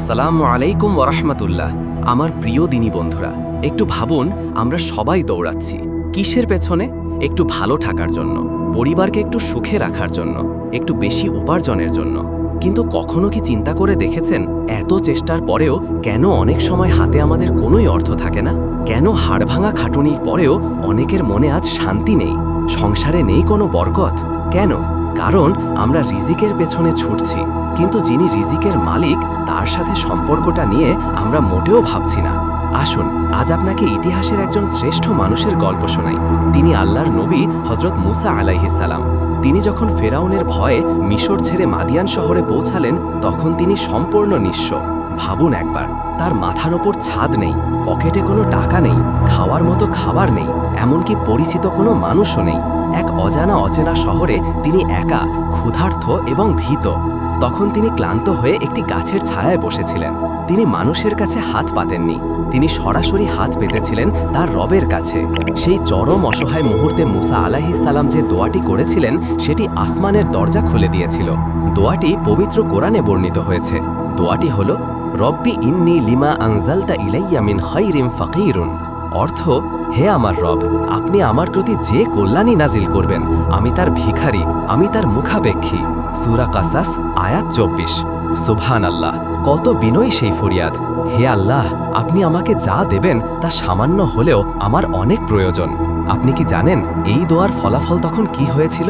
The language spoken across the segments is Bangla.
আসসালামু আলাইকুম ওরহমতুল্লাহ আমার প্রিয় দিনী বন্ধুরা, একটু ভাবুন, আমরা সবাই দৌড়াচ্ছি। কিসের পেছনে? একটু ভালো থাকার জন্য, পরিবারকে একটু সুখে রাখার জন্য, একটু বেশি উপার্জনের জন্য। কিন্তু কখনো কি চিন্তা করে দেখেছেন, এত চেষ্টার পরেও কেন অনেক সময় হাতে আমাদের কোনোই অর্থ থাকে না? কেন হাড়ভাঙা খাটুনির পরেও অনেকের মনে আজ শান্তি নেই? সংসারে নেই কোনো বরকত? কেন? কারণ আমরা রিজিকের পেছনে ছুটছি। কিন্তু যিনি রিজিকের মালিক, তার সাথে সম্পর্কটা নিয়ে আমরা মোটেও ভাবছি না। আসুন, আজ আপনাকে ইতিহাসের একজন শ্রেষ্ঠ মানুষের গল্প শোনাই। তিনি আল্লাহর নবী হজরত মুসা আলাইহিসালাম তিনি যখন ফেরাউনের ভয়ে মিশর ছেড়ে মাদিয়ান শহরে পৌঁছালেন, তখন তিনি সম্পূর্ণ নিঃস্ব। ভাবুন একবার, তার মাথার ওপর ছাদ নেই, পকেটে কোনো টাকা নেই, খাওয়ার মতো খাবার নেই, এমনকি পরিচিত কোনো মানুষও নেই। এক অজানা অচেনা শহরে তিনি একা ক্ষুধার্থ এবং ভীত। তখন তিনি ক্লান্ত হয়ে একটি গাছের ছায়ায় বসেছিলেন। তিনি মানুষের কাছে হাত পাতেননি। তিনি সরাসরি হাত পেতেছিলেন তার রবের কাছে। সেই চরম অসহায় মুহূর্তে মুসা আলাহিসাল্লাম যে দোয়াটি করেছিলেন, সেটি আসমানের দরজা খুলে দিয়েছিল। দোয়াটি পবিত্র কোরআনে বর্ণিত হয়েছে। দোয়াটি হল, রব্বি ইন্নি লিমা আনজালতা ইলাইয়া মিন খৈরিম ফকিরুন। অর্থ, হে আমার রব, আপনি আমার প্রতি যে কল্যাণী নাজিল করবেন, আমি তার ভিখারি, আমি তার মুখাপেক্ষী। সুরা কাসাস, আয়াত চব্বিশ। সুবহান আল্লাহ কত বিনয়ী সেই ফরিয়াদ। হে আল্লাহ, আপনি আমাকে যা দেবেন তা সামান্য হলেও আমার অনেক প্রয়োজন। আপনি কি জানেন এই দোয়ার ফলাফল তখন কি হয়েছিল?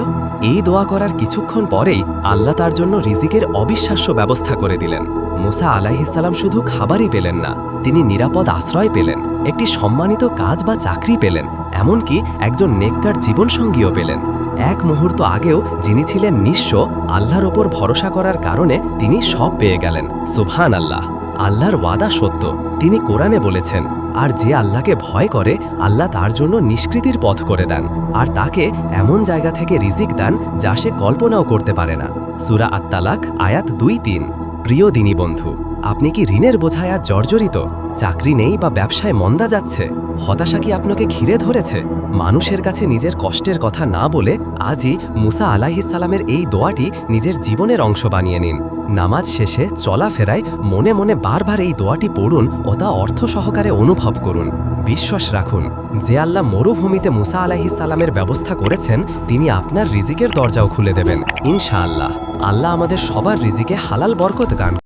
এই দোয়া করার কিছুক্ষণ পরেই আল্লাহ তার জন্য রিজিকের অবিশ্বাস্য ব্যবস্থা করে দিলেন। মুসা আলাইহিসাল্লাম শুধু খাবারই পেলেন না, তিনি নিরাপদ আশ্রয় পেলেন, একটি সম্মানিত কাজ বা চাকরি পেলেন, এমনকি একজন নেককার জীবনসঙ্গীও পেলেন। এক মুহূর্ত আগেও যিনি ছিলেন নিঃস্ব, আল্লাহর ওপর ভরসা করার কারণে তিনি সব পেয়ে গেলেন। সুবহান আল্লাহ আল্লাহর ওয়াদা সত্য। তিনি কোরআনে বলেছেন, আর যে আল্লাহকে ভয় করে, আল্লাহ তার জন্য নিষ্কৃতির পথ করে দেন। আর তাকে এমন জায়গা থেকে রিজিক দেন যা সে কল্পনাও করতে পারে না। সুরা আত্মালাক আয়াত দুই তিন। প্রিয় দিনী বন্ধু, আপনি কি ঋণের বোঝায় জর্জরিত? চাকরি নেই বা ব্যবসায় মন্দা যাচ্ছে, হতাশা কি আপনাকে ঘিরে ধরেছে? মানুষের কাছে নিজের কষ্টের কথা না বলে আজই মুসা আলাহিসাল্লামের এই দোয়াটি নিজের জীবনের অংশ বানিয়ে নিন। নামাজ শেষে চলাফেরায় মনে মনে বারবার এই দোয়াটি পড়ুন ও তা অর্থ সহকারে অনুভব করুন। বিশ্বাস রাখুন, যে আল্লাহ মরুভূমিতে মুসা আলাহিসাল্লামের ব্যবস্থা করেছেন, তিনি আপনার রিজিকের দরজাও খুলে দেবেন। ইনশাআল্লাহ, আল্লাহ আমাদের সবার রিজিকে হালাল বরকত গান